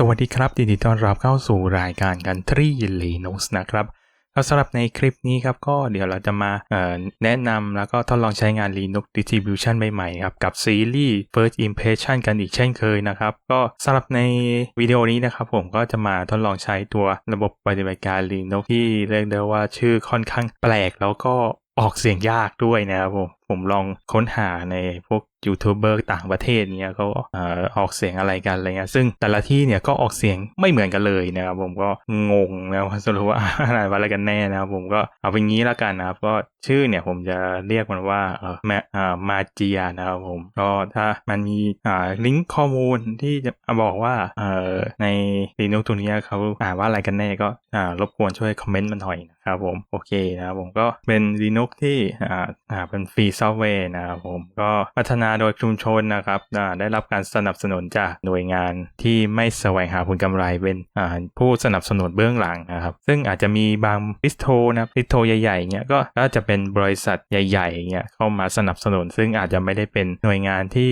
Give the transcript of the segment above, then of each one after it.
สวัสดีครับยินดีต้อนรับเข้าสู่รายการกันทรีลีนุสนะครับแล้วสำหรับในคลิปนี้ครับก็เดี๋ยวเราจะมาแนะนำแล้วก็ทดลองใช้งาน Linux Distribution ใหม่ๆครับกับซีรีส์ First Impression กันอีกเช่นเคยนะครับ ก็สำหรับในวิดีโอนี้นะครับผมก็จะมาทดลองใช้ตัวระบบปฏิบัติการ Linux ที่เรียกได้ว่าชื่อค่อนข้างแปลกแล้วก็ออกเสียงยากด้วยนะครับผมผมลองค้นหาในพวกยูทูบเบอร์ต่างประเทศเนี่ยเขาเอ่อออกเสียงอะไรกันอะไรเงี้ยซึ่งแต่ละที่เนี่ยก็ออกเสียงไม่เหมือนกันเลยนะครับผมก็งงนะว่าสรุปว่าอะไรว่าอะไรกันแน่นะครับผมก็เอาเป็นงี้แล้วกันนะครับก็ชื่อเนี่ยผมจะเรียกมันว่าเออแมอ่ามาเจียนะครับผมก็ถ้ามันมีอ่าลิงก์ข้อมูลที่จะบอกว่าเอ่อในลีนุกตัวเนี้ยเขาอ่านว่าอะไรกันแน่ก็อ่ารบกวนช่วยคอมเมนต์มาหน่อยนะครับผมโอเคนะครับผมก็เป็น Linux ที่อ่าอ่าเป็นฟรีซอฟต์แวร์นะครับผมก็พัฒนาโดยชุมชนนะครับได้รับการสนับสนุนจากหน่วยงานที่ไม่แสวงหาผลกำไรเป็นผู้สนับสนุนเบื้องหลังนะครับ ซึ่งอาจจะมีบางพิสโทนะครับพิสโทใหญ่ๆเงี้ยก็ก็จะเป็นบริษัทใหญ่ๆเงี้ยเข้ามาสนับสนุน ซึ่งอาจจะไม่ได้เป็นหน่วยงานที่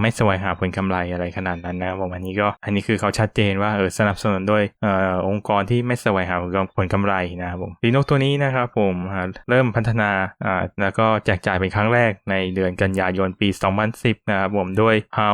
ไม่แสวงหาผลกำไรอะไรขนาดนั้นนะผมอันนี้ก็อันนี้คือเขาชัดเจนว่าเออสนับสนุนโดยออองค์กรที่ไม่แสวงหาผลกำไรนะครับผมลีนกตัวนี้นะครับผมเริ่มพัฒนาแล้วก็แจกจ่ายเป็นครั้งแรกในเดือนกันยายนปี2010 นะครับผมด้วยเอา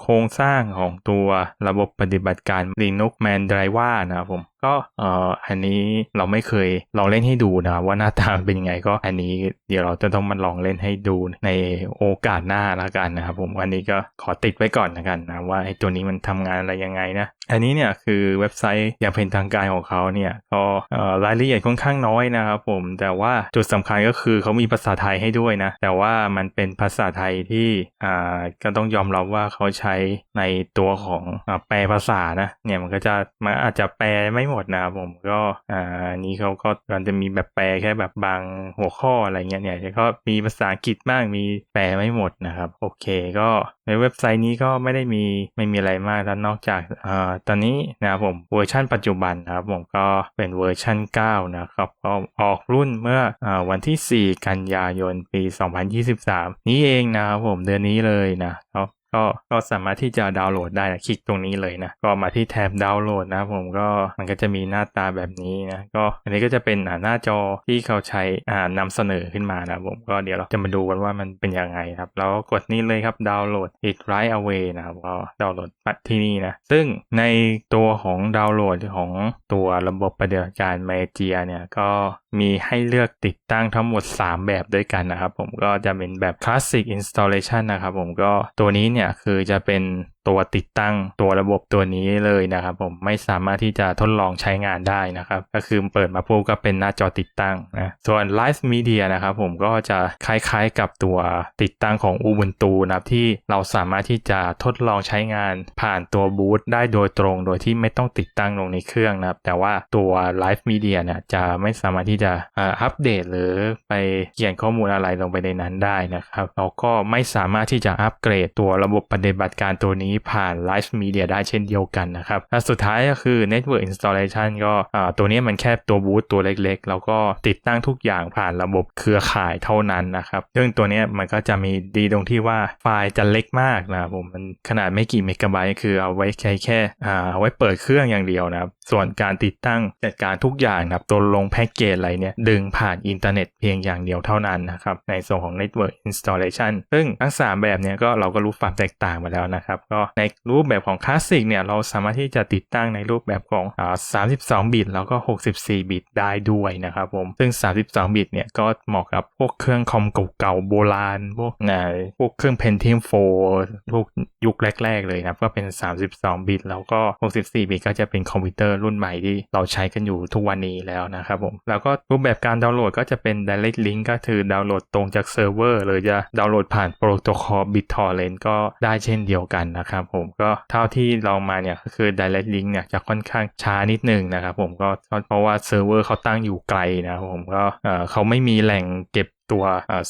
โครงสร้างของตัวระบบปฏิบัติการ Linux Mandriva นะครับผมก็เอ่ออันนี้เราไม่เคยลองเล่นให้ดูนะว่าหน้าตาเป็นยังไงก็อันนี้เดี๋ยวเราจะต้องมาลองเล่นให้ดูในโอกาสหน้าละกันนะครับผมวันนี้ก็ขอติดไว้ก่อนนะกันนะว่าไอ้ตัวนี้มันทำงานอะไรยังไงนะอันนี้เนี่ยคือเว็บไซต์อย่างเป็นทางการของเขาเนี่ยก็เอ่อรายละเอียดค่อนข้างน้อยนะครับผมแต่ว่าจุดสำคัญก็คือเขามีภาษาไทยให้ด้วยนะแต่ว่ามันเป็นภาษาไทยที่อ่าก็ต้องยอมรับว่าเขาใช้ในตัวของอแปลภาษานะเนี่ยมันก็จะมันอาจจะแปลไม่หมดนะครับผมก็อ่านี้เขาก็มันจะมีแบบแปลแค่แบบบางหัวข้ออะไรเงี้ยเนี่ยก็มีภาษาอังกฤษบ้างมีแปลไม่หมดนะครับโอเคก็ในเว็บไซต์นี้ก็ไม่ได้มีไม่มีอะไรมากแล้วนอกจากอ่าตอนนี้นะครับผมเวอร์ชันปัจจุบันนะครับผมก็เป็นเวอร์ชัน9 นะครับก็ออกรุ่นเมื่ออวันที่ 4 กันยายนปี 2023 นี้เองนะครับผมเดือนนี้เลยนะก็ ก็ก็สามารถที่จะดาวน์โหลดได้นะคลิกตรงนี้เลยนะก็มาที่แท็บดาวน์โหลดนะผมก็มันก็จะมีหน้าตาแบบนี้นะก็อันนี้ก็จะเป็นหน้าจอที่เขาใช้อ่านำเสนอขึ้นมานะผมก็เดี๋ยวเราจะมาดูกันว่ามันเป็นยังไงครับ แล้วกดนี่เลยครับดาวน์โหลด it right away นะครับก็ดาวน์โหลดที่นี่นะซึ่งในตัวของดาวน์โหลดของตัวระบบปฏิบัติการ Magia เนี่ยก็มีให้เลือกติดตั้งทั้งหมด 3 แบบด้วยกันนะครับผมก็จะเป็นแบบ Classic Installation นะครับผมก็ตัวนี้เนี่ยี่ยคือจะเป็น ตัวติดตั้งตัวระบบตัวนี้เลยนะครับผมไม่สามารถที่จะทดลองใช้งานได้นะครับ ก็คือเปิดมาปุ๊บก็เป็นหน้าจอติดตั้งนะส่วน Live Media นะครับผมก็จะคล้ายๆกับตัวติดตั้งของ Ubuntu นะครับที่เราสามารถที่จะทดลองใช้งานผ่านตัวบูตได้โดยตรง โดยที่ไม่ต้องติดตั้งลงในเครื่องนะครับ แต่ว่าตัว Live Media เนี่ยจะไม่สามารถที่จะอัปเดตหรือไปเขียนข้อมูลอะไรลงไปในนั้นได้นะครับแล้วก็ไม่สามารถที่จะอัปเกรดตัวระบบปฏิบัติการตัวนี้ผ่าน Live Media ได้เช่นเดียวกันนะครับและสุดท้ายก็คือ Network Installation ก็ตัวนี้มันแค่ตัวบูตตัวเล็กๆ แล้วก็ติดตั้งทุกอย่างผ่านระบบเครือข่ายเท่านั้นนะครับซึ่งตัวนี้มันก็จะมีดีตรงที่ว่าไฟล์จะเล็กมากนะครับผมมันขนาดไม่กี่เมกะไบต์คือเอาไว้ใช้แค่เอาไว้เปิดเครื่องอย่างเดียวนะครับส่วนการติดตั้งจัดการทุกอย่างนะครับตัวลงแพ็กเกจอะไรเนี่ยดึงผ่านอินเทอร์เน็ตเพียงอย่างเดียวเท่านั้นนะครับในส่วนของ Network Installation ซึ่งทั้ง 3 แบบเนี้ยก็เราก็รู้ความแตกต่างมาแล้วนะครับก็ในรูปแบบของคลาสสิกเนี่ยเราสามารถที่จะติดตั้งในรูปแบบของอ่า32 บิตแล้วก็ 64 บิตได้ด้วยนะครับผม ซึ่ง 32 บิตเนี่ยก็เหมาะกับพวกเครื่องคอมเก่าๆโบราณ พวกนะพวกเครื่อง Pentium 4พวกยุคแรก ๆ เลยนะก็เป็น 32 บิต แล้วก็ 64 บิตก็จะเป็นคอมพิวเตอร์รุ่นใหม่ที่เราใช้กันอยู่ทุกวันนี้แล้วนะครับผม แล้วก็รูปแบบการดาวน์โหลดก็จะเป็น direct link ก็คือดาวน์โหลดตรงจากเซิร์ฟเวอร์หรือจะดาวน์โหลดผ่านโปรโตคอล BitTorrent ก็ได้เช่นเดียวกันนะครับครับผมก็เท่าที่ลองมาเนี่ยก็คือ direct link เนี่ยจะค่อนข้างช้านิดนึงนะครับผมก็เพราะว่าเซิร์ฟเวอร์เขาตั้งอยู่ไกลนะครับผมก็เขาไม่มีแหล่งเก็บตัว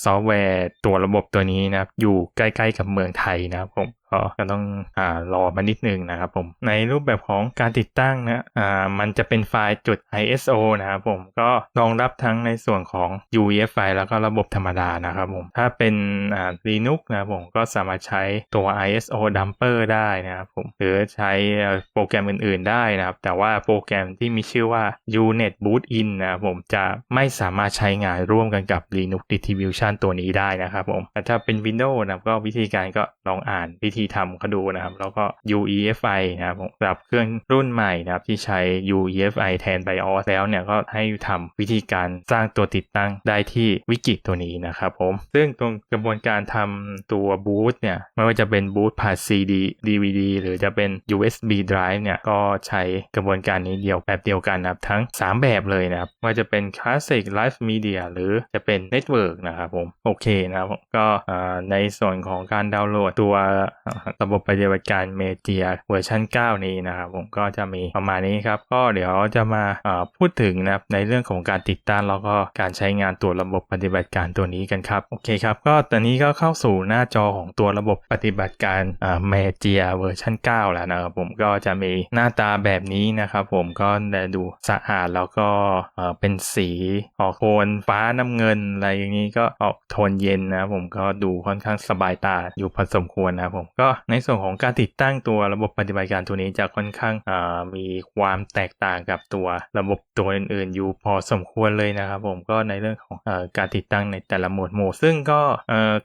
ซอฟต์แวร์ตัวระบบตัวนี้นะครับอยู่ใกล้ ๆ กับเมืองไทยนะครับผม ก็ก็ต้องอ่ารอมานิดนึงนะครับผม ในรูปแบบของการติดตั้งนะอ่ามันจะเป็นไฟล์จุด ISO นะครับผมก็รองรับทั้งในส่วนของ UEFI แล้วก็ระบบธรรมดานะครับผมถ้าเป็นอ่า Linux นะครับผมก็สามารถใช้ตัว ISO dumper ได้นะครับผมหรือใช้โปรแกรมอื่น ๆ ได้นะครับ แต่ว่าโปรแกรมที่มีชื่อว่า Unet Boot In นะครับผมจะไม่สามารถใช้งานร่วมกันกับ Linux Distribution ตัวนี้ได้นะครับผมแต่ถ้าเป็น Windows นะก็วิธีการก็ลองอ่านวิธีทำเขาดูนะครับ แล้วก็ UEFI นะครับผมสำหรับเครื่องรุ่นใหม่นะครับที่ใช้ UEFI แทน BIOS แล้วเนี่ยก็ให้ทำวิธีการสร้างตัวติดตั้งได้ที่วิกิตัวนี้นะครับผม ซึ่งตรงกระบวนการทำตัวบูตเนี่ยไม่ว่าจะเป็นบูตผ่าน CD DVD หรือจะเป็น USB drive เนี่ยก็ใช้กระบวนการนี้เดียวแบบเดียวกันนะครับ ทั้ง 3 แบบเลยนะครับว่าจะเป็น Classic Live Media หรือจะเป็น Network นะครับผม โอเคนะครับผมก็ในส่วนของการดาวน์โหลดตัวระบบปฏิบัติการ Media เวอร์ชัน9 นี้นะครับผมก็จะมีประมาณนี้ครับ ก็เดี๋ยวจะมาพูดถึงนะครับในเรื่องของการติดตั้งแล้วก็การใช้งานตัวระบบปฏิบัติการตัวนี้กันครับ โอเคครับ ก็ตอนนี้ก็เข้าสู่หน้าจอของตัวระบบปฏิบัติการอ่า Media เวอร์ชัน9 แล้วนะครับผมก็จะมีหน้าตาแบบนี้นะครับผมก็ดูสะอาดแล้วก็เป็นสีออกโทนฟ้าน้ำเงินอะไรอย่างนี้ก็ออกโทนเย็นนะครับผมก็ดูค่อนข้างสบายตาอยู่พอสมควรนะครับผมก็ในส่วนของการติดตั้งตัวระบบปฏิบัติการตัวนี้จะค่อนข้างมีความแตกต่างกับตัวระบบตัวอื่นๆ อยู่พอสมควรเลยนะครับผมก็ในเรื่องของอการติดตั้งในแต่ละโหมดโหมดซึ่งก็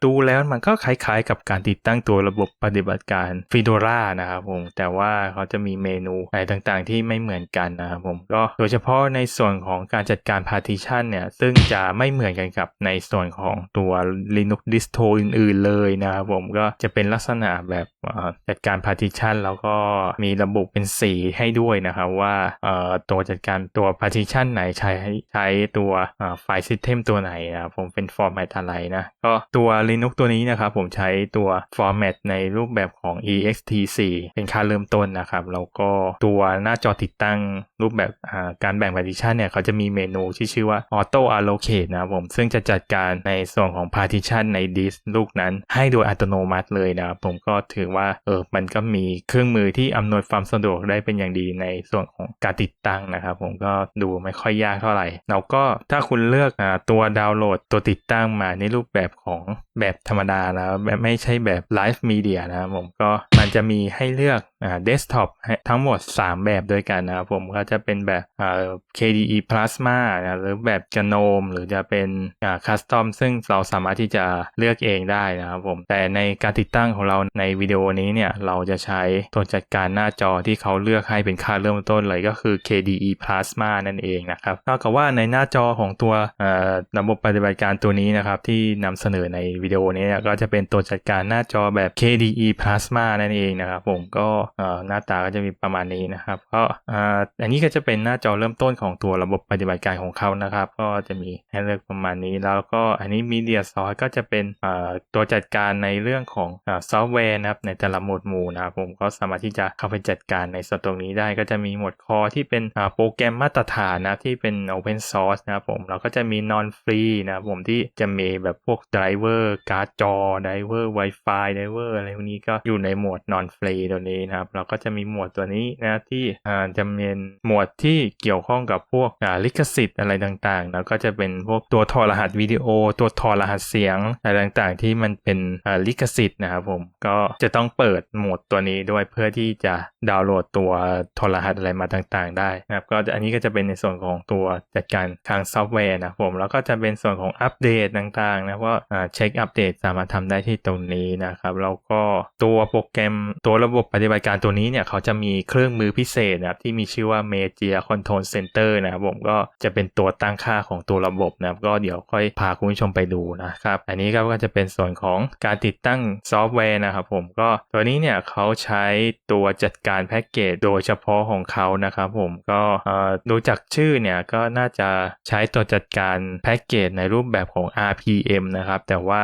ดูแล้วมันก็คล้ายๆ กับการติดตั้งตัวระบบปฏิบัติการ Fedora นะครับผมแต่ว่าเขาจะมีเมนูอะไรต่างๆ ที่ไม่เหมือนกันนะครับผมก็โดยเฉพาะในส่วนของการจัดการ partition เนี่ยซึ่งจะไม่เหมือนกันกับในส่วนของตัว Linux distro อื่นๆเลยนะครับผมก็จะเป็นลักษณะแบบจัดการ partition แล้วก็มีระบุเป็นสีให้ด้วยนะครับว่าตัวจัดการตัว partition ไหนใช้ใช้ตัวไฟล์ system ตัวไหนนะครับผมเป็น format อะไรนะก็ตัว Linux ตัวนี้นะครับผมใช้ตัว format ในรูปแบบของ ext4 เป็นค่าเริ่มต้นนะครับแล้วก็ตัวหน้าจอติดตั้งรูปแบบการแบ่ง partition เนี่ยเขาจะมีเมนูที่ชื่อว่า auto allocate นะครับผมซึ่งจะจัดการในส่วนของ partition ในดิสลูกนั้นให้โดยอัตโนมัติเลยนะครับผมก็ถือว่าเออมันก็มีเครื่องมือที่อำนวยความสะดวกได้เป็นอย่างดีในส่วนของการติดตั้งนะครับผมก็ดูไม่ค่อยยากเท่าไหร่แล้วก็ถ้าคุณเลือกอ่าตัวดาวน์โหลดตัวติดตั้งมาในรูปแบบของแบบธรรมดานะแบบไม่ใช่แบบไลฟ์มีเดียนะครับผมก็มันจะมีให้เลือกอ่าเดสก์ท็อปทั้งหมด 3 แบบด้วยกันนะครับผมก็จะเป็นแบบอ่า KDE Plasma นะหรือแบบ GNOME หรือจะเป็นอ่า Custom ซึ่งเราสามารถที่จะเลือกเองได้นะครับผมแต่ในการติดตั้งของเราในในวิดีโอนี้เนี่ยเราจะใช้ตัวจัดการหน้าจอที่เขาเลือกให้เป็นค่าเริ่มต้นเลยก็คือ KDE Plasma นั่นเองนะครับเท่ากับว่าในหน้าจอของตัวระบบปฏิบัติการตัวนี้นะครับที่นำเสนอในวิดีโอนี้ก็จะเป็นตัวจัดการหน้าจอแบบ KDE Plasma นั่นเองนะครับผมก็หน้าตาก็จะมีประมาณนี้นะครับก็อันนี้ก็จะเป็นหน้าจอเริ่มต้นของตัวระบบปฏิบัติการของเขานะครับ ก็จะมีให้เลือกประมาณนี้แล้วก็อันนี้ Media Source ก็จะเป็นตัวจัดการในเรื่องของซอฟต์แวร์นะครับในแต่ละหมวดหมู่นะครับผมก็สามารถที่จะเข้าไปจัดการในส่วนตรงนี้ได้ ก็จะมีหมวดคอที่เป็นโปรแกรมมาตรฐานนะที่เป็น Open Source นะครับผมแล้วก็จะมี Non Free นะครับผมที่จะมีแบบพวก Driver การ์ดจอ Driver Wi-Fi Driver อะไรพวกนี้ก็อยู่ในหมวด Non Free ตัวนี้นะครับแล้วก็จะมีหมวดตัวนี้นะที่จะเป็นหมวดที่เกี่ยวข้องกับพวกลิขสิทธิ์อะไรต่างๆ แล้วก็จะเป็นพวกตัวถอดรหัสวิดีโอ ตัวถอดรหัสเสียงอะไรต่างๆ ที่มันเป็นลิขสิทธิ์นะครับผมก็จะต้องเปิดโหมดตัวนี้ด้วยเพื่อที่จะดาวน์โหลดตัวถอดรหัสอะไรมาต่างๆ ได้นะครับก็อันนี้ก็จะเป็นในส่วนของตัวจัดการทางซอฟต์แวร์นะผมแล้วก็จะเป็นส่วนของอัปเดตต่างๆนะว่าเช็คอัปเดตสามารถทำได้ที่ตรงนี้นะครับแล้วก็ตัวโปรแกรมตัวระบบปฏิบัติการตัวนี้เนี่ยเขาจะมีเครื่องมือพิเศษนะครับที่มีชื่อว่า Media Control Center นะครับผมก็จะเป็นตัวตั้งค่าของตัวระบบนะครับก็เดี๋ยวค่อยพาคุณผู้ชมไปดูนะครับ อันนี้ก็จะเป็นส่วนของการติดตั้งซอฟต์แวร์นะครับผมก็ตัวนี้เนี่ยเขาใช้ตัวจัดการแพ็กเกจโดยเฉพาะของเขานะครับผมก็ดูจากชื่อเนี่ยก็น่าจะใช้ตัวจัดการแพ็กเกจในรูปแบบของ RPM นะครับ แต่ว่า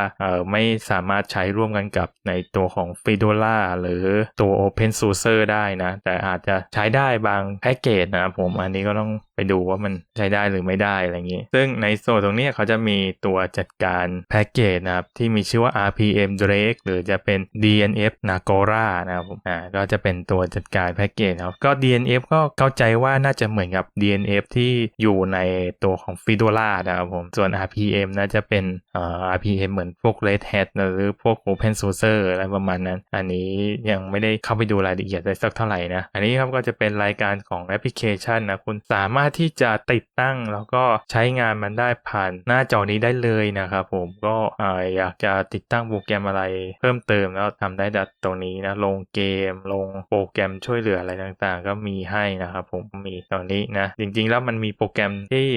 ไม่สามารถใช้ร่วมกันกับในตัวของ Fedora หรือตัว Open Source ได้นะ แต่อาจจะใช้ได้บางแพ็กเกจนะครับผมอันนี้ก็ต้องไปดูว่ามันใช้ได้หรือไม่ได้อะไรอย่างนี้ ซึ่งในโซนตรงนี้เขาจะมีตัวจัดการแพ็กเกจนะครับที่มีชื่อว่า RPM Drake หรือจะเป็น D DNF Nagora นะครับผมอ่าก็จะเป็นตัวจัดการแพ็กเกจครับก็ DNF ก็เข้าใจว่าน่าจะเหมือนกับ DNF ที่อยู่ในตัวของ Fedora นะครับผมส่วน RPM น่าจะเป็นเอ่อ RPM เหมือนพวก Red Hat หรือพวก Open Source อะไรประมาณนั้น อันนี้ยังไม่ได้เข้าไปดูรายละเอียดเลยสักเท่าไหร่นะ อันนี้ครับก็จะเป็นรายการของแอปพลิเคชันนะคุณสามารถที่จะติดตั้งแล้วก็ใช้งานมันได้ผ่านหน้าจอนี้ได้เลยนะครับผมก็อ่ออยากจะติดตั้งโปรแกรมอะไรเพิ่มเติมแล้วทำได้จากตรงนี้นะ ลงเกม ลงโปรแกรมช่วยเหลืออะไรต่างๆ ก็มีให้นะครับผมมีตรงนี้นะ จริงๆ แล้วมันมีโปรแกรมที่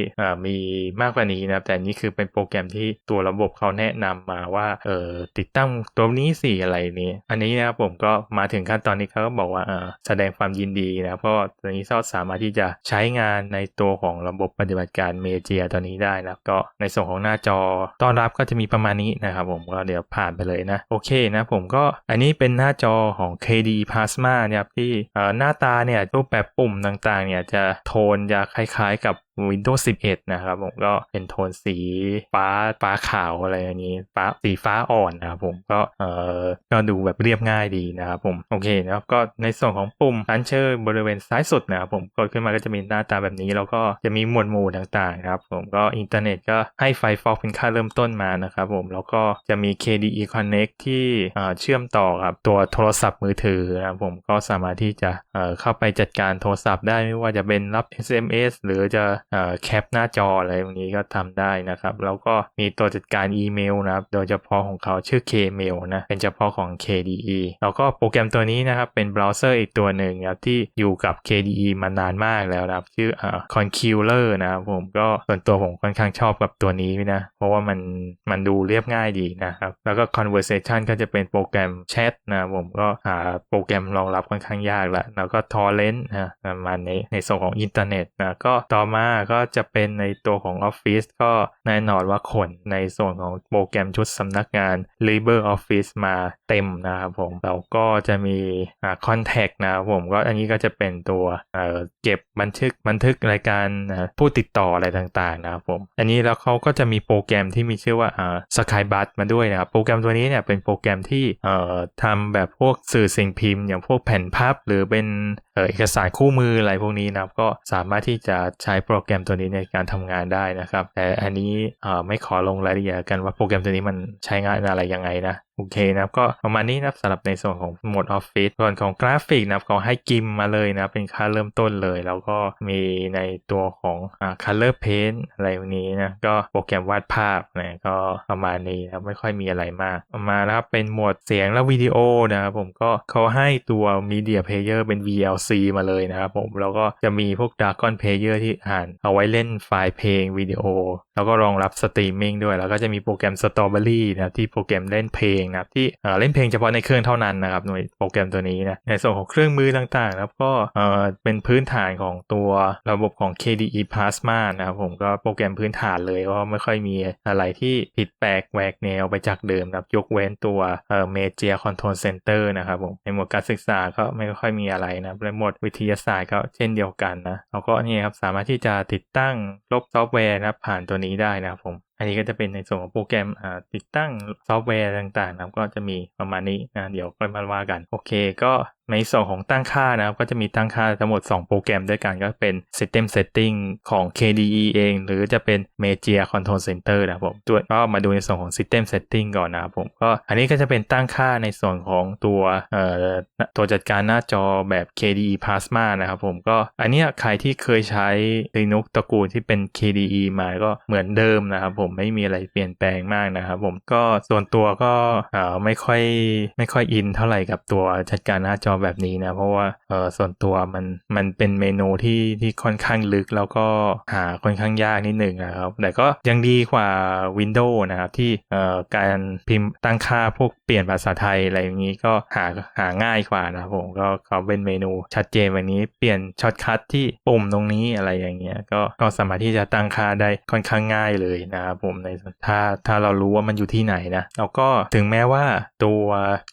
มีมากกว่านี้นะแต่นี่คือเป็นโปรแกรมที่ตัวระบบเขาแนะนำมาว่าเออติดตั้งตัวนี้สิอะไรนี้ อันนี้นะครับผมก็มาถึงขั้นตอนนี้เขาก็บอกว่าเออแสดงความยินดีนะเพราะตอนนี้เราสามารถที่จะใช้งานในตัวของระบบปฏิบัติการเมเจียตอนนี้ได้นะก็ในส่วนของหน้าจอต้อนรับก็จะมีประมาณนี้นะครับผมก็เดี๋ยวผ่านไปเลยนะ โอเคนะผมก็อันนี้เป็นหน้าจอของ KD Plasma นะครับที่หน้าตาเนี่ยรูปแบบปุ่มต่างๆเนี่ยจะโทนจะคล้ายๆกับ Windows 11 นะครับผมก็เป็นโทนสีฟ้าฟ้าขาวอะไรอย่างนี้ฟ้าสีฟ้าอ่อนนะครับผมก็เออก็ดูแบบเรียบง่ายดีนะครับผมโอเคนะครับก็ในส่วนของปุ่มอันเชอร์บริเวณซ้ายสุดนะครับผมกดขึ้นมาก็จะมีหน้าตาแบบนี้ แล้วก็จะมีหมวดหมู่ต่างๆครับผมก็อินเทอร์เน็ตก็ให้ไฟฟอกเป็นค่าเริ่มต้นมานะครับผมแล้วก็จะมี KDE Connect ที่เอ่อเชื่อมต่อกับตัวโทรศัพท์มือถือนะครับผมก็สามารถที่จะเอ่อเข้าไปจัดการโทรศัพท์ได้ไม่ว่าจะเป็นรับ SMS หรือจะแคปหน้าจออะไรพวกนี้ก็ทำได้นะครับ แล้วก็มีตัวจัดการอีเมลนะครับ โดยเฉพาะของเขาชื่อ Kmail นะ เป็นเฉพาะของ KDE แล้วก็โปรแกรมตัวนี้นะครับ เป็นเบราว์เซอร์อีกตัวหนึ่งครับที่อยู่กับ KDE มานานมากแล้วนะครับ ชื่อเอ่อ Concealer นะครับผมก็ส่วนตัวผมค่อนข้างชอบกับตัวนี้นะ เพราะว่ามันมันดูเรียบง่ายดีนะครับ แล้วก็ Conversation ก็จะเป็นโปรแกรมแชทนะผมก็หาโปรแกรมรองรับค่อนข้างยากละแล้วก็ Torrent นะประมาณนี้ในส่วนของอินเทอร์เน็ตนะก็ต่อมาก็จะเป็นในตัวของ Office ก็แน่นอนว่าขนในส่วนของโปรแกรมชุดสำนักงาน LibreOffice มาเต็มนะครับผมแล้วก็จะมีอ่า Contact นะครับผมก็อันนี้ก็จะเป็นตัวเอ่อเก็บบันทึกบันทึกรายการผู้ติดต่ออะไรต่างๆนะครับผมอันนี้แล้วเขาก็จะมีโปรแกรมที่มีชื่อว่าอ่า Skybus มาด้วยนะครับโปรแกรมตัวนี้เนี่ยเป็นโปรแกรมที่เอ่อทำแบบพวกสื่อสิ่งพิมพ์ อย่างพวกแผ่นพับหรือเป็นเอ่อเอกสารคู่มืออะไรพวกนี้นะครับก็สามารถที่จะใช้โปรแกรมรมตัวนี้ในการทำงานได้นะครับ แต่อันนี้ไม่ขอลงรายละเอียดกันว่าโปรแกรมตัวนี้มันใช้งานอะไรยังไงนะโอเคนะครับก็ประมาณนี้นะครับสำหรับในส่วนของโหมดออฟฟิศส่วนของกราฟิกนะครับเขาให้กิมมาเลยนะเป็นค่าเริ่มต้นเลย แล้วก็มีในตัวของอ่า color paint อะไรพวกนี้นะก็โปรแกรมวาดภาพนะก็ประมาณนี้นะครับไม่ค่อยมีอะไรมากต่อมานะครับเป็นโหมดเสียงและวิดีโอนะครับผมก็เขาให้ตัว media player เป็น VLC มาเลยนะครับผมแล้วก็จะมีพวก Dragon Player ที่อ่านเอาไว้เล่นไฟล์เพลงวิดีโอแล้วก็รองรับสตรีมมิ่งด้วย แล้วก็จะมีโปรแกรม Strawberry นะครับที่โปรแกรมเล่นเพลงนะครับที่เอ่อเล่นเพลงเฉพาะในเครื่องเท่านั้นนะครับหน่วยโปรแกรมตัวนี้นะในส่วนของเครื่องมือต่างๆนะครับก็เอ่อเป็นพื้นฐานของตัวระบบของ KDE Plasma นะครับผมก็โปรแกรมพื้นฐานเลยว่าไม่ค่อยมีอะไรที่ผิดแปลกแหวกแนวไปจากเดิมนะครับยกเว้นตัวเอ่อ Media Control Center นะครับผมในหมวดการศึกษาก็ไม่ค่อยมีอะไรนะในหมวดวิทยาศาสตร์ก็เช่นเดียวกันนะแล้วก็นี่ครับสามารถที่จะติดตั้งลบซอฟต์แวร์นะครับผ่านตัวนี้ได้นะครับผม อันนี้ก็จะเป็นในส่วนของโปรแกรมติดตั้งซอฟต์แวร์ต่างๆนะครับก็จะมีประมาณนี้นะเดี๋ยวค่อยมาว่ากัน โอเคก็ในส่วนของตั้งค่านะครับก็จะมีตั้งค่าทั้งหมด 2 โปรแกรมด้วยกันก็เป็น System Setting ของ KDE เอง หรือจะเป็น Media Control Center นะครับผมตัวก็มาดูในส่วนของ System Setting ก่อนนะครับผมก็อันนี้ก็จะเป็นตั้งค่าในส่วนของตัวเอ่อตัวจัดการหน้าจอแบบ KDE Plasma นะครับผมก็อันเนี้ยใครที่เคยใช้ Linux ตระกูลที่เป็น KDE มาก็เหมือนเดิมนะครับผมไม่มีอะไรเปลี่ยนแปลงมากนะครับผมก็ส่วนตัวก็ไม่ค่อยไม่ค่อยอินเท่าไหร่กับตัวจัดการหน้าจอแบบนี้นะ เพราะว่าเออส่วนตัวมันมันเป็นเมนูที่ที่ค่อนข้างลึกแล้วก็หาค่อนข้างยากนิดหนึ่งนะครับ แต่ก็ยังดีกว่า Windows นะครับที่เอ่อการพิมพ์ตั้งค่าพวกเปลี่ยนภาษาไทยอะไรอย่างนี้ก็หาหาง่ายกว่านะผมก็เขาเป็นเมนูชัดเจนแบบนี้เปลี่ยนช็อตคัทที่ปุ่มตรงนี้อะไรอย่างเงี้ยก็ก็สามารถที่จะตั้งค่าได้ค่อนข้างง่ายเลยนะครับผมในถ้าถ้าเรารู้ว่ามันอยู่ที่ไหนนะแล้วก็ถึงแม้ว่าตัว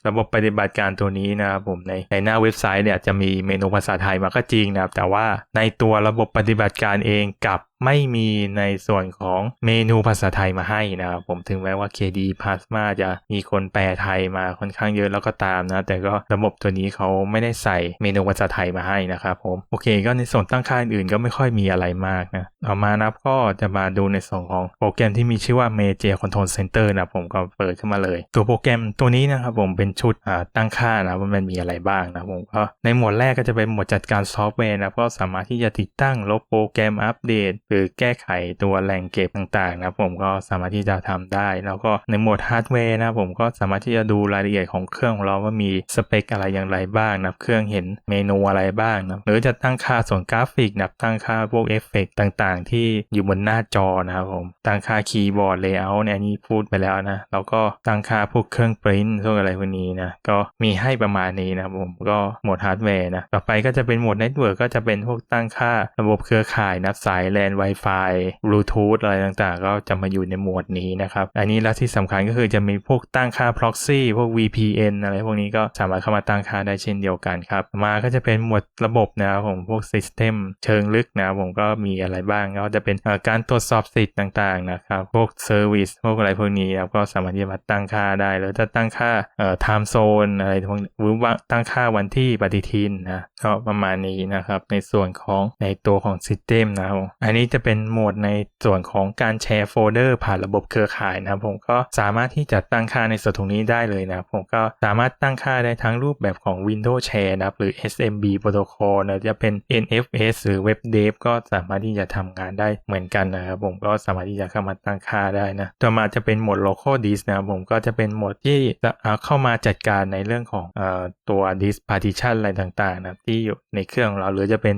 ระบบปฏิบัติการตัวนี้นะครับผมในในหน้าเว็บไซต์เนี่ยจะมีเมนูภาษาไทยมาก็จริงนะครับแต่ว่าในตัวระบบปฏิบัติการเองกับ ไม่มีในส่วนของเมนูภาษาไทยมาให้นะครับผมถึงแม้ว่า KD Plasma จะมีคนแปลไทยมาค่อนข้างเยอะแล้วก็ตามนะ แต่ก็ระบบตัวนี้เขาไม่ได้ใส่เมนูภาษาไทยมาให้นะครับผมโอเค ก็ในส่วนตั้งค่าอื่นก็ไม่ค่อยมีอะไรมากนะต่อมานะก็จะมาดูในส่วนของโปรแกรมที่มีชื่อว่า Media Control Center นะผมก็เปิดขึ้นมาเลย ตัวโปรแกรมตัวนี้นะครับผมเป็นชุดอ่าตั้งค่านะว่ามันมีอะไรบ้างนะผมก็ในหมวดแรกก็จะเป็นหมวดจัดการซอฟต์แวร์นะก็สามารถที่จะติดตั้งลบโปรแกรมอัปเดตหรือแก้ไขตัวแหล่งเก็บต่างๆนะผมก็สามารถที่จะทำได้ แล้วก็ในหมวดฮาร์ดแวร์นะผมก็สามารถที่จะดูรายละเอียดของเครื่องของเราว่ามีสเปคอะไรอย่างไรบ้างนะเครื่องเห็นเมนูอะไรบ้างนะหรือจะตั้งค่าส่วนกราฟิกนะตั้งค่าพวกเอฟเฟกต่างๆ ที่อยู่บนหน้าจอนะครับผมตั้งค่าคีย์บอร์ดเลเยอร์เนี่ยนี้พูดไปแล้วนะแล้วก็ตั้งค่าพวกเครื่องปริ้นพวกอะไรพวกนี้นะก็มีให้ประมาณนี้นะผมก็หมวดฮาร์ดแวร์นะต่อไปก็จะเป็นหมวดเน็ตเวิร์กก็จะเป็นพวกตั้งค่าระบบเครือข่ายนะสายแลน Wi-Fi บลูทูธอะไรต่างๆ ก็จะมาอยู่ในหมวดนี้นะครับ อันนี้แล้วที่สำคัญก็คือจะมีพวกตั้งค่า proxy พวก VPN อะไรพวกนี้ก็สามารถเข้ามาตั้งค่าได้เช่นเดียวกันครับ มาก็จะเป็นหมวดระบบนะครับผมพวก System เชิงลึกนะครับผมก็มีอะไรบ้างก็จะเป็นการตรวจสอบสิทธิ์ต่างๆนะครับพวก Service พวกอะไรพวกนี้ครับก็สามารถที่จะมาตั้งค่าได้หรือจะตั้งค่าเอ่อ time zone อะไรพวกหรือว่าตั้งค่าวันที่ปฏิทินนะก็ประมาณนี้นะครับในส่วนของในตัวของ System นะครับอันนี้จะเป็นโหมดในส่วนของการแชร์โฟลเดอร์ผ่านระบบเครือข่ายนะครับผมก็สามารถที่จะตั้งค่าในส่วนตรงนี้ได้เลยนะครับผมก็สามารถตั้งค่าได้ทั้งรูปแบบของ Windows Share นะครับหรือ SMB Protocol นะจะเป็น NFS หรือ Web Dev ก็สามารถที่จะทำงานได้เหมือนกันนะครับผมก็สามารถที่จะเข้ามาตั้งค่าได้นะต่อมาจะเป็นโหมด Local Disk นะครับผมก็จะเป็นโหมดที่จะเอาเข้ามาจัดการในเรื่องของอตัว Disk Partition อะไรต่างๆนะที่อยู่ในเครื่องเราหรือจะเป็น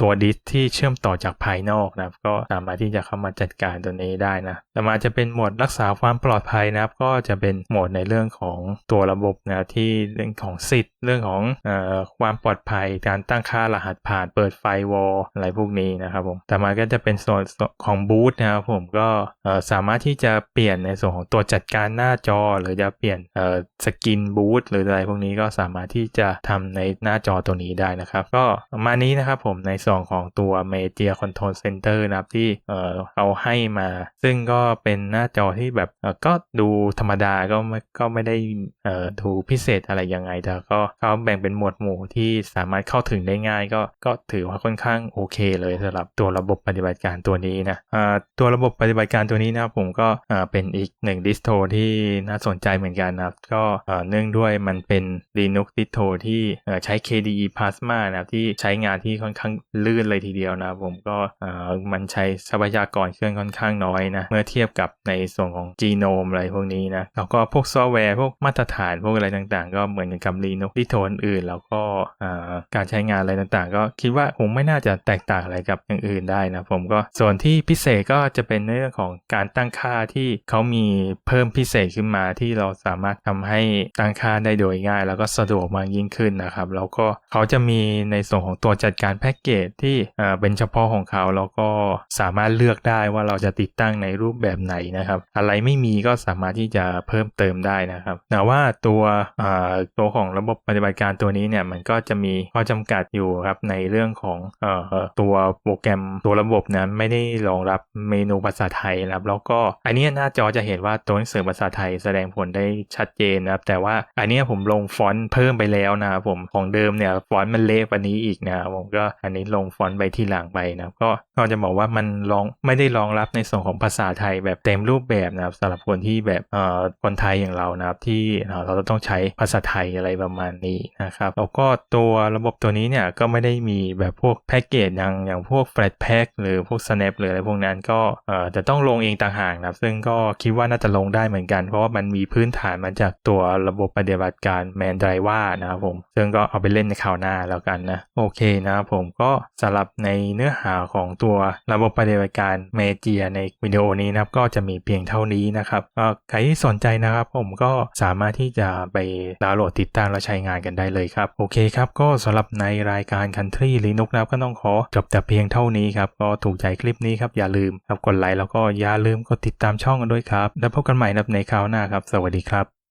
ตัว Disk ที่เชื่อมต่อจากภายนอกนะครับ ก็สามารถที่จะเข้ามาจัดการตัวนี้ได้นะแต่มาจะเป็นโหมดรักษาความปลอดภัยนะครับ ก็จะเป็นโหมดในเรื่องของตัวระบบนะที่เรื่องของสิทธิ์ เรื่องของออความปลอดภัย การตั้งค่ารหัสผ่านเปิดไฟวอลอะไรพวกนี้นะครับผมแต่มาก็จะเป็นส่วนของบูตนะครับผมก็สามารถที่จะเปลี่ยนในส่วนของตัวจัดการหน้าจอ หรือจะเปลี่ยนสกินบูตหรืออะไรพวกนี้ก็สามารถที่จะทำในหน้าจอตัวนี้ได้นะครับ ก็ประมาณนี้นะครับผมในส่วนของตัว Media Control Center นะครับที่เออเอาให้มา ซึ่งก็เป็นหน้าจอที่แบบเออก็ดูธรรมดาก็ไม่ก็ไม่ได้เอ่อดูพิเศษอะไรยังไงแต่ก็เขาแบ่งเป็นหมวดหมู่ที่สามารถเข้าถึงได้ง่ายก็ก็ถือว่าค่อนข้างโอเคเลยสำหรับตัวระบบปฏิบัติการตัวนี้นะอ่าตัวระบบปฏิบัติการตัวนี้นะผมก็อ่าเป็นอีกหนึ่งดิสโทที่น่าสนใจเหมือนกันนะครับ ก็เออเนื่องด้วยมันเป็น Linux ดิสโทที่ใช้ KDE Plasma นะครับที่ใช้งานที่ค่อนข้างลื่นเลยทีเดียวนะผมก็เอ่อมันใช้ทรัพยากรเครื่องค่อนข้างน้อยนะ เมื่อเทียบกับในส่วนของ Genome อะไรพวกนี้นะ แล้วก็พวกซอฟต์แวร์พวกมาตรฐานพวกอะไรต่างๆ ก็เหมือนกับ Linux ดิสโทอื่น แล้วก็การใช้งานอะไรต่างๆ ก็คิดว่าคงไม่น่าจะแตกต่างอะไรกับอย่างอื่นได้นะ ผมก็ส่วนที่พิเศษก็จะเป็นเรื่องของการตั้งค่าที่เขามีเพิ่มพิเศษขึ้นมาที่เราสามารถทำให้ตั้งค่าได้โดยง่าย แล้วก็สะดวกมากยิ่งขึ้นนะครับ แล้วก็เขาจะมีในส่วนของตัวจัดการแพ็กเกจที่เป็นเฉพาะของเขาแล้วก็สามารถเลือกได้ว่าเราจะติดตั้งในรูปแบบไหนนะครับ อะไรไม่มีก็สามารถที่จะเพิ่มเติมได้นะครับแต่ว่าตัวตัวของระบบปฏิบัติการตัวนี้เนี่ยมันก็จะมีข้อจำกัดอยู่ครับในเรื่องของออตัวโปรแกรมตัวระบบนั้นไม่ได้รองรับเมนูภาษาไทยนะครับแล้วก็อันนี้หน้าจอจะเห็นว่าตัวหนังสือภาษาไทยแสดงผลได้ชัดเจนนะครับแต่ว่าอันนี้ผมลงฟอนต์เพิ่มไปแล้วนะครับผมของเดิมเนี่ยฟอนต์มันเล็กกว่านี้อีกนะครับผมก็อันนี้ลงฟอนต์ไปที่หลังไปนะครับก็ก็จะบอกว่ามันรองไม่ได้รองรับในส่วนของภาษาไทยแบบเต็มรูปแบบนะครับสำหรับคนที่แบบเอ่อคนไทยอย่างเรานะครับที่เอ่อเราต้องใช้ภาษาไทยอะไรประมาณนี้นะครับแล้วก็ตัวระบบตัวนี้เนี่ยก็ไม่ได้มีแบบพวกแพ็กเกจอย่างอย่างพวก Flat Pack หรือพวก Snap หรืออะไรพวกนั้นก็เอ่อจะต้องลงเองต่างหากนะครับ ซึ่งก็คิดว่าน่าจะลงได้เหมือนกัน เพราะว่ามันมีพื้นฐานมาจากตัวระบบปฏิบัติการ Man Driver นะครับผม ซึ่งก็เอาไปเล่นในคราวหน้าแล้วกันนะ โอเคนะครับผมก็สำหรับในเนื้อหาของตัวระบบปฏิบัติการ Media ในวิดีโอนี้นะครับก็จะมีเพียงเท่านี้นะครับก็ใครที่สนใจนะครับ ผมก็สามารถที่จะไปดาวน์โหลดติดตั้งและใช้งานกันได้เลยครับ โอเคครับ ก็สำหรับในรายการ Country Linux นะครับก็ต้องขอจบแต่เพียงเท่านี้ครับ ก็ถูกใจคลิปนี้ครับ อย่าลืมครับกดไลค์แล้วก็อย่าลืมกดติดตามช่องกันด้วยครับ แล้วพบกันใหม่ในคราวหน้าครับ สวัสดีครับ